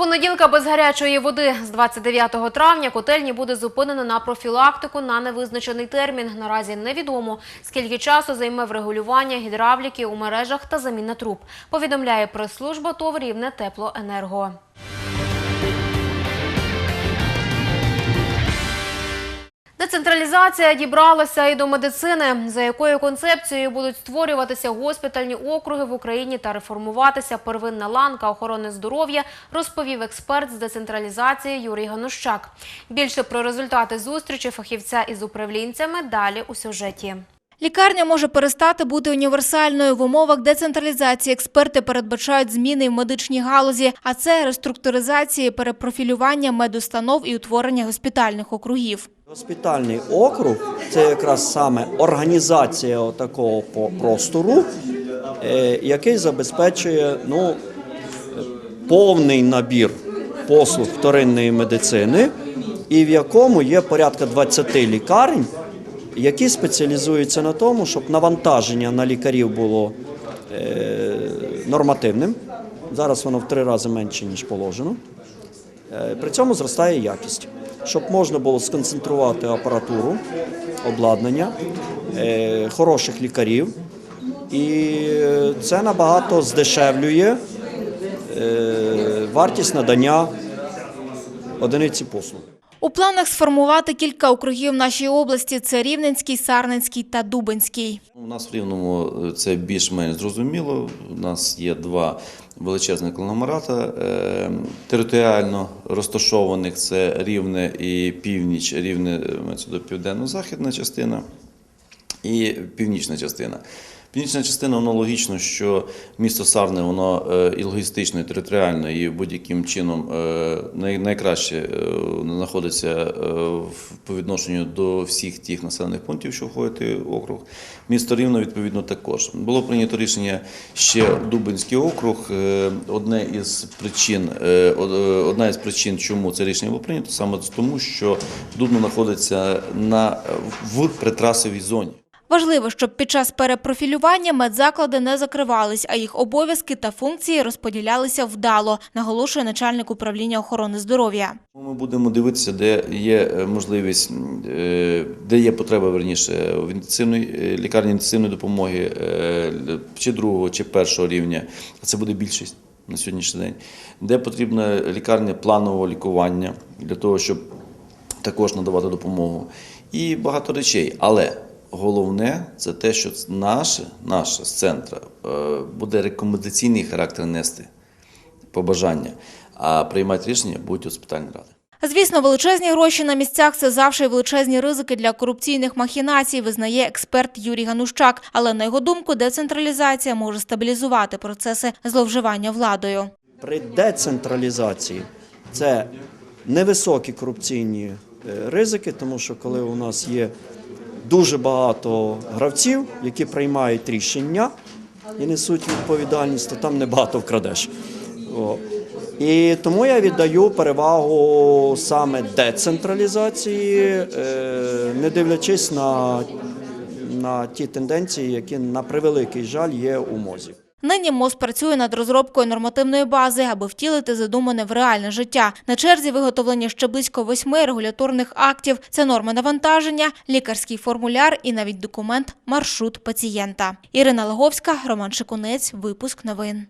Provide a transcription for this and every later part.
Понеділка без гарячої води з 29 травня котельні буде зупинено на профілактику на невизначений термін. Наразі невідомо, скільки часу займе врегулювання гідравліки у мережах та заміна труб. Повідомляє прес-служба ТОВ «Рівне Теплоенерго. Децентралізація дібралася і до медицини, за якою концепцією будуть створюватися госпітальні округи в Україні та реформуватися первинна ланка охорони здоров'я, розповів експерт з децентралізації Юрій Ганущак. Більше про результати зустрічі фахівця із управлінцями далі у сюжеті. Лікарня може перестати бути універсальною в умовах децентралізації. Експерти передбачають зміни в медичній галузі, а це реструктуризації, перепрофілювання медустанов і утворення госпітальних округів. Госпітальний округ це якраз саме організація такого простору, е, який забезпечує ну, повний набір послуг вторинної медицини, і в якому є порядка 20 лікарень, які спеціалізуються на тому, щоб навантаження на лікарів було е, нормативним. Зараз воно в три рази менше, ніж положено. Е, При цьому зростає якість, щоб можна було сконцентрувати апаратуру, обладнання, е, хороших лікарів. І це набагато здешевлює вартість надання одиниці послуг. У планах сформувати кілька округів в нашій області: це Рівненський, Сарненський та Дубенський. У нас в Рівному е, це більш-менш зрозуміло. У нас є два величезних конгломерата е, територіально розташованих це Рівне і Північ, Рівне е, південно-західна частина і північна частина. Північна частина воно логічно, що місто Сарне воно е, і логістично, і територіально, і будь-яким чином е, найкраще е, знаходиться по відношенню до всіх тих населених пунктів, що входять в округ. Місто Рівно, відповідно, також. Було прийнято рішення ще Дубинський округ. Одне із причин, од- одна із причин, чому це рішення було прийнято, саме тому, що Дубно знаходиться на, в притрасовій зоні. Важливо, щоб під час перепрофілювання медзаклади не закривались, а їх обов'язки та функції розподілялися вдало, наголошує начальник управління охорони здоров'я. Ми будемо дивитися, де є е, можливість, е, де є потреба верніше в інтенсивної е, лікарні інтенсивної допомоги чи другого, чи першого рівня. А це буде більшість на сьогоднішній день. Де потрібна лікарня планового лікування для того, щоб також надавати допомогу. І багато речей. Але головне це те, що наше, наше з центру е, буде рекомендаційний характер нести побажання, а приймати рішення будуть госпітальні ради. Звісно, величезні гроші на місцях це завжди величезні ризики для корупційних махінацій, визнає експерт Юрій Ганущак. Але на його думку, децентралізація може стабілізувати процеси зловживання владою. При децентралізації це невисокі корупційні е, ризики, тому що коли у нас є дуже багато гравців, які приймають рішення і несуть відповідальність, то там небагато вкрадеш. І тому я віддаю перевагу саме децентралізації, е, не дивлячись на, на ті тенденції, які на превеликий жаль є у мозі. Нині МОЗ працює над розробкою нормативної бази, аби втілити задумане в реальне життя. На черзі виготовлення ще близько восьми регуляторних актів. Це норми навантаження, лікарський формуляр і навіть документ маршрут пацієнта. Ірина Лаговська, Роман Шикунець. Випуск новин.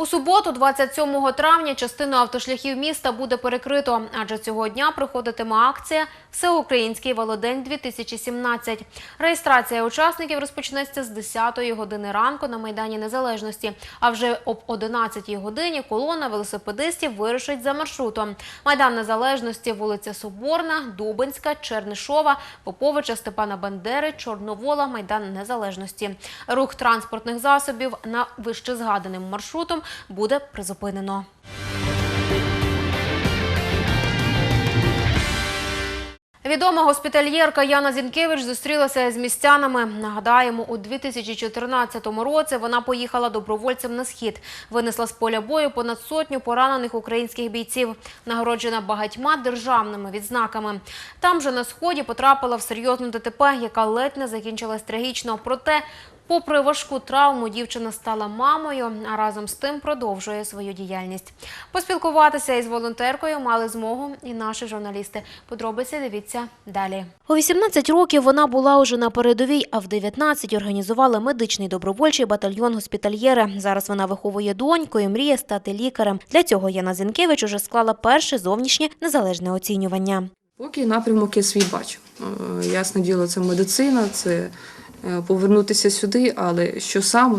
У суботу, 27 травня, частину автошляхів міста буде перекрито, адже цього дня проходитиме акція Всеукраїнський велодень 2017. Реєстрація учасників розпочнеться з 10 години ранку на Майдані Незалежності. А вже об 11 годині колона велосипедистів вирушить за маршрутом. Майдан Незалежності, вулиця Соборна, Дубинська, Чернишова, Поповича, Степана Бандери, Чорновола, Майдан Незалежності. Рух транспортних засобів на вищезгаданим маршрутом буде призупинено. Відома госпітальєрка Яна Зінкевич зустрілася з містянами. Нагадаємо, у 2014 році вона поїхала добровольцем на схід. Винесла з поля бою понад сотню поранених українських бійців, нагороджена багатьма державними відзнаками. Там же на сході потрапила в серйозну ДТП, яка ледь не закінчилась трагічно. Проте, попри важку травму, дівчина стала мамою, а разом з тим продовжує свою діяльність. Поспілкуватися із волонтеркою мали змогу і наші журналісти. Подробиці дивіться далі. У 18 років вона була уже на передовій, а в 19 організувала медичний добровольчий батальйон госпітальєри. Зараз вона виховує доньку і мріє стати лікарем. Для цього Яна Зінкевич уже склала перше зовнішнє незалежне оцінювання. Поки напрямок я свій бачу. Е, Ясне діло, це медицина, це повернутися сюди, але що саме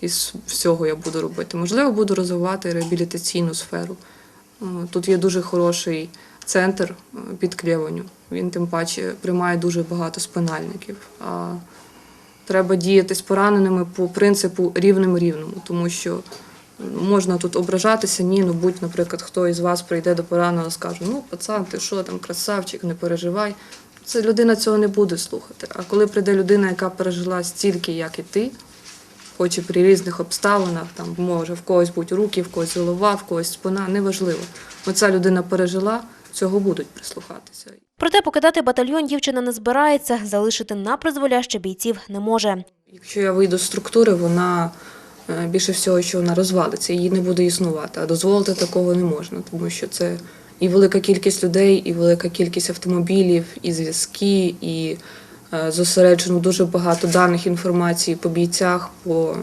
із всього я буду робити? Можливо, буду розвивати реабілітаційну сферу. Е, Тут є дуже хороший центр е, під Клєвоню. Він тим паче приймає дуже багато спинальників. А треба діяти з пораненими по принципу рівним рівному, тому що ну, можна тут ображатися, ні, ну будь, наприклад, хто із вас прийде до пораненого, скаже, ну, пацан, ти що там, красавчик, не переживай. Це людина цього не буде слухати. А коли прийде людина, яка пережила стільки, як і ти, хоч і при різних обставинах, там може в когось будь руки, в когось голова, в когось спина, неважливо. Оця людина пережила, цього будуть прислухатися. Проте покидати батальйон дівчина не збирається, залишити на призволяще бійців не може. Якщо я вийду з структури, вона е, більше всього, що вона розвалиться, її не буде існувати. А дозволити такого не можна, тому що це і велика кількість людей, і велика кількість автомобілів, і зв'язки, і е, зосереджено дуже багато даних інформації по бійцях, по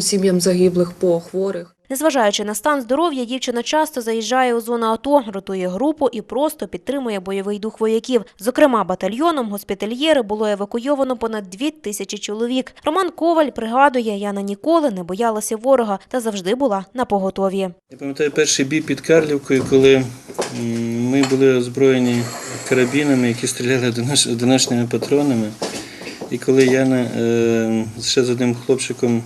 сім'ям загиблих, по хворих. Незважаючи на стан здоров'я, дівчина часто заїжджає у зону АТО, ротує групу і просто підтримує бойовий дух вояків. Зокрема, батальйоном госпітальєри було евакуйовано понад дві тисячі чоловік. Роман Коваль пригадує, Яна ніколи не боялася ворога та завжди була на поготові. Я пам'ятаю перший бій під Карлівкою, коли ми були озброєні карабінами, які стріляли одиноч- одиночними патронами. І коли Яна е, ще з одним хлопчиком,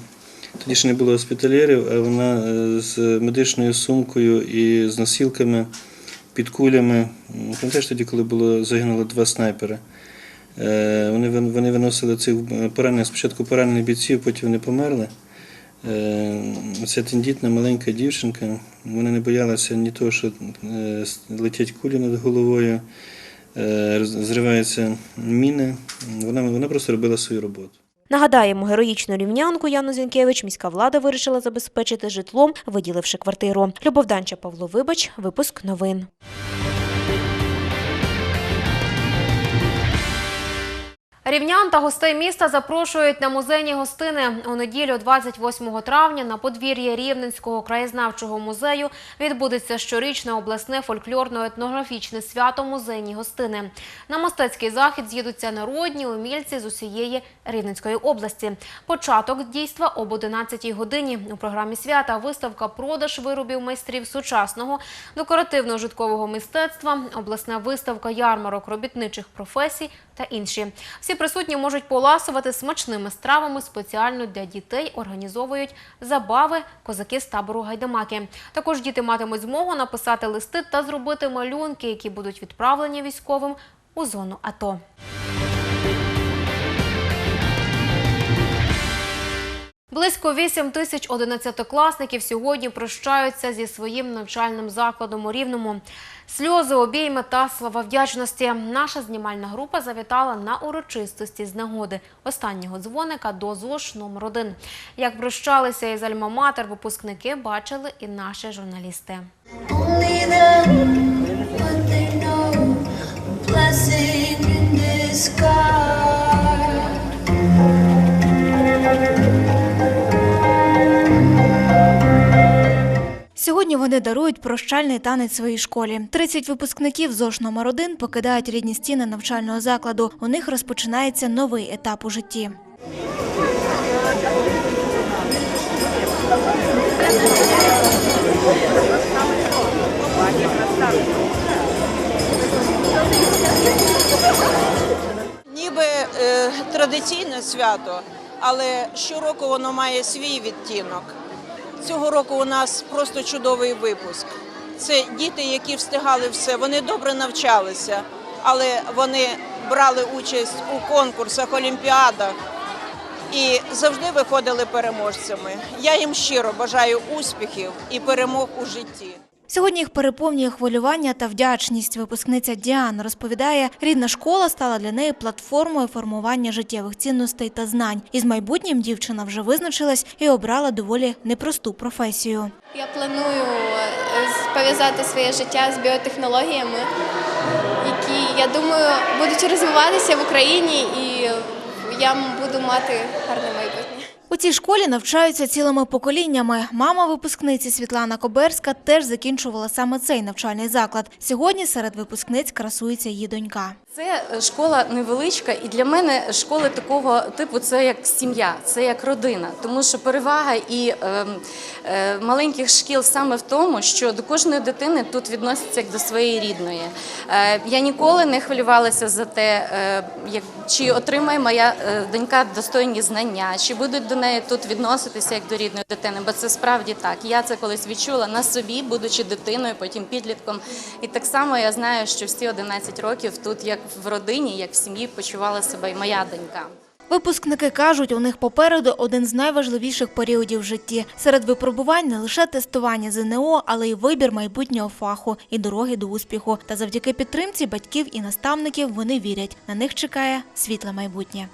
тоді не було госпітальєрів, а вона е, з медичною сумкою і з носілками під кулями. Пам'ятаєш тоді, коли було загинуло два снайпери. Е, Вони, вони виносили цих е, поранених, спочатку поранених бійців, потім вони померли. Ця тендітна маленька дівчинка, вона не боялася ні того, що летять кулі над головою, зриваються міни. Вона, вона просто робила свою роботу. Нагадаємо, героїчну рівнянку Яну Зінкевич міська влада вирішила забезпечити житлом, виділивши квартиру. Любов Данча, Павло Вибач, випуск новин. Рівнян та гостей міста запрошують на музейні гостини у неділю 28 травня на подвір'ї Рівненського краєзнавчого музею відбудеться щорічне обласне фольклорно-етнографічне свято музейні гостини. На мистецький захід з'їдуться народні умільці з усієї Рівненської області. Початок дійства об 11 годині. У програмі свята виставка продаж виробів майстрів сучасного декоративно-житкового мистецтва, обласна виставка ярмарок робітничих професій та інші. Всі присутні можуть поласувати смачними стравами. Спеціально для дітей організовують забави козаки з табору Гайдамаки. Також діти матимуть змогу написати листи та зробити малюнки, які будуть відправлені військовим у зону АТО. Близько 8 тисяч одинадцятикласників сьогодні прощаються зі своїм навчальним закладом у Рівному. Сльози, обійми та слова вдячності. Наша знімальна група завітала на урочистості з нагоди останнього дзвоника до ЗОЖ номер 1 Як прощалися із Альма-Матер, випускники бачили і наші журналісти. Blessing in disguise. Сьогодні вони дарують прощальний танець своїй школі. 30 випускників ЗОШ номер 1 покидають рідні стіни навчального закладу. У них розпочинається новий етап у житті. Ніби е, традиційне свято, але щороку воно має свій відтінок. Цього року у нас просто чудовий випуск. Це діти, які встигали все, вони добре навчалися. але вони брали участь у конкурсах, олімпіадах і завжди виходили переможцями. Я їм щиро бажаю успіхів і перемог у житті. Сьогодні їх переповнює хвилювання та вдячність. Випускниця Діана розповідає, рідна школа стала для неї платформою формування життєвих цінностей та знань. Із майбутнім дівчина вже визначилась і обрала доволі непросту професію. Я планую е, пов'язати своє життя з біотехнологіями, які, я думаю, будуть розвиватися в Україні, і я буду мати майбутнє. Цій школі навчаються цілими поколіннями. Мама випускниці Світлана Коберська теж закінчувала саме цей навчальний заклад. Сьогодні серед випускниць красується її донька. Це е, школа невеличка, і для мене школи такого типу це як сім'я, це як родина. Тому що перевага і е, е, маленьких шкіл саме в тому, що до кожної дитини тут відносяться як до своєї рідної. Е, я ніколи не хвилювалася за те, е, як, чи отримає моя е, донька достойні знання, чи будуть до неї тут відноситися як до рідної дитини. Бо це справді так. Я це колись відчула на собі, будучи дитиною, потім підлітком. І так само я знаю, що всі 11 років тут, як в родині, як в сім'ї, почувала себе і моя донька. Випускники кажуть, у них попереду один з найважливіших періодів в житті. Серед випробувань не лише тестування ЗНО, але й вибір майбутнього фаху і дороги до успіху. Та завдяки підтримці батьків і наставників вони вірять. На них чекає світле майбутнє.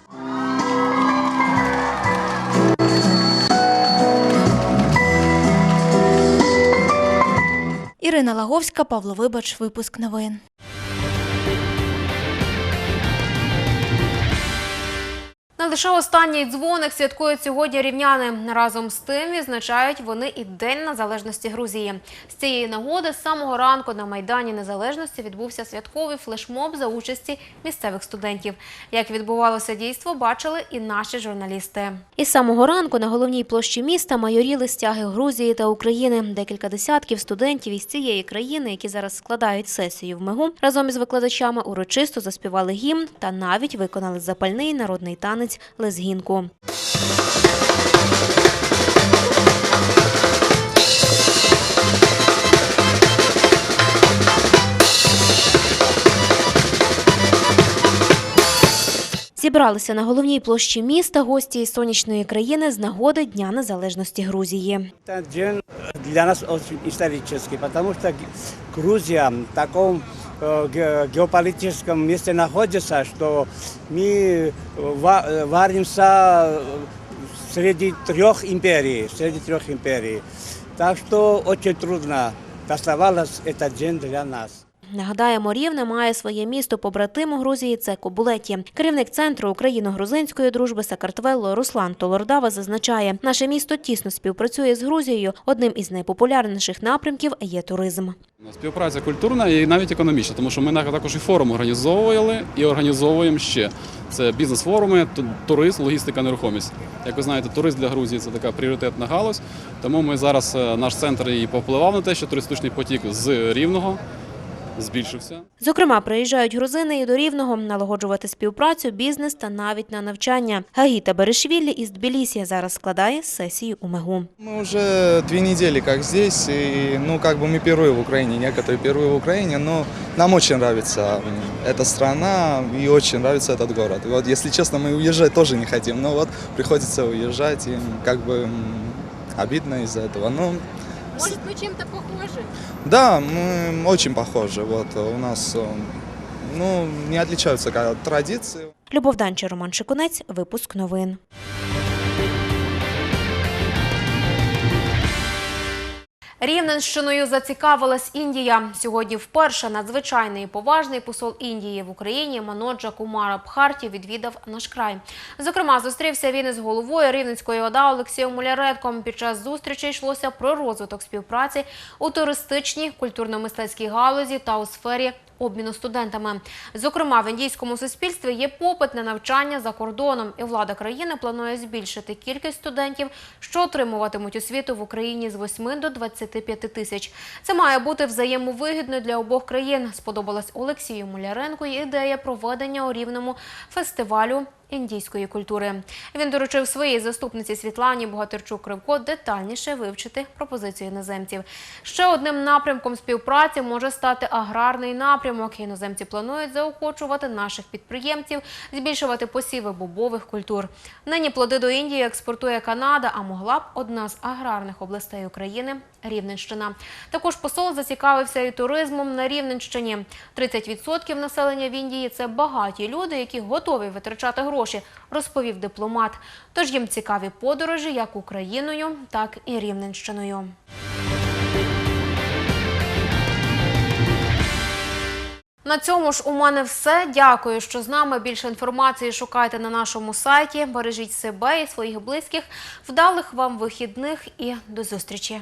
Ірина Лаговська, Павло Вибач, випуск новин. Не лише останній дзвоник святкують сьогодні рівняни. Разом з тим відзначають вони і День Незалежності Грузії. З цієї нагоди з самого ранку на Майдані Незалежності відбувся святковий флешмоб за участі місцевих студентів. Як відбувалося дійство, бачили і наші журналісти. Із самого ранку на головній площі міста майоріли стяги Грузії та України. Декілька десятків студентів із цієї країни, які зараз складають сесію в МИГУ, разом із викладачами урочисто заспівали гімн та навіть виконали запальний народний танець лезгінку. Зібралися на головній площі міста гості із сонячної країни з нагоди Дня Незалежності Грузії. Этот день для нас очень исторический, потому что Грузия в таком ге- геополитическом месте находится, что мы ва- э, варимся среди трех империй, среди трех империй. Так что очень трудно доставалось этот день для нас. Нагадаємо, Рівне має своє місто побратим у Грузії. Це Кобулеті. Керівник центру україно-грузинської дружби Сакартвелло Руслан Толордава зазначає, наше місто тісно співпрацює з Грузією. Одним із найпопулярніших напрямків є туризм. Співпраця культурна і навіть економічна, тому що ми також і форум організовували і організовуємо ще. Це бізнес-форуми, туризм, логістика, нерухомість. Як ви знаєте, туризм для Грузії це така пріоритетна галузь. Тому ми зараз е, наш центр і повпливав на те, що туристичний потік з Рівного збільшився. Зокрема, приїжджають грузини і до Рівного налагоджувати співпрацю, бізнес та навіть на навчання. Гагіта Берешвілі із Тбілісі зараз складає сесію у МЕГУ. Мы уже две недели как здесь, и, ну, как бы мы первые в Украине, некоторые первые в Украине, но нам очень нравится м, эта страна и очень нравится этот город. И вот, если честно, мы уезжать тоже не хотим, но вот приходится уезжать, и как бы м, обидно из-за этого. Но мы ми чим-то похожи? да, мы очень похожи. Вот у нас, э, ну, не отличаются традиции. Любов Данча, Роман Шикунець, випуск новин. Рівненщиною зацікавилась Індія. Сьогодні вперше надзвичайний і поважний посол Індії в Україні Маноджа Кумара Бхарті відвідав наш край. Зокрема, зустрівся він із головою Рівненської ОДА Олексієм Муляредком. Під час зустрічі йшлося про розвиток співпраці у туристичній, культурно-мистецькій галузі та у сфері обміну студентами. Зокрема, в індійському суспільстві є попит на навчання за кордоном, і влада країни планує збільшити кількість студентів, що отримуватимуть освіту в Україні з 8 до 25 тисяч. Це має бути взаємовигідно для обох країн. Сподобалась Олексію Муляренку ідея проведення у рівному фестивалю індійської культури. Він доручив своїй заступниці Світлані Богатирчук-Кривко детальніше вивчити пропозицію іноземців. Ще одним напрямком співпраці може стати аграрний напрямок. Іноземці планують заохочувати наших підприємців, збільшувати посіви бобових культур. Нині плоди до Індії експортує Канада, а могла б одна з аграрних областей України Рівненщина. Також посол зацікавився і туризмом на Рівненщині. 30% населення в Індії це багаті люди, які готові витрачати гроші, розповів дипломат. Тож їм цікаві подорожі як Україною, так і Рівненщиною. На цьому ж у мене все. Дякую, що з нами. Більше інформації шукайте на нашому сайті. Бережіть себе і своїх близьких. Вдалих вам вихідних і до зустрічі.